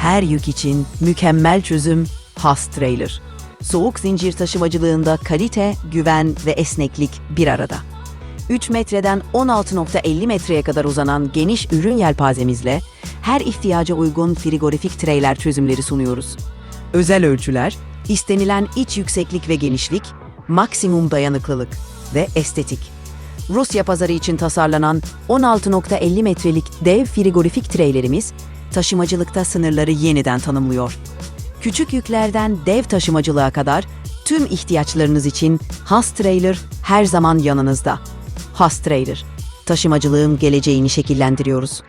Her yük için mükemmel çözüm Has Trailer. Soğuk zincir taşımacılığında kalite, güven ve esneklik bir arada. 3 metreden 16.50 metreye kadar uzanan geniş ürün yelpazemizle her ihtiyaca uygun frigorifik treyler çözümleri sunuyoruz. Özel ölçüler, istenilen iç yükseklik ve genişlik, maksimum dayanıklılık ve estetik. Rusya pazarı için tasarlanan 16.50 metrelik dev frigorifik treylerimiz taşımacılıkta sınırları yeniden tanımlıyor. Küçük yüklerden dev taşımacılığa kadar tüm ihtiyaçlarınız için Has Trailer her zaman yanınızda. Has Trailer, taşımacılığın geleceğini şekillendiriyoruz.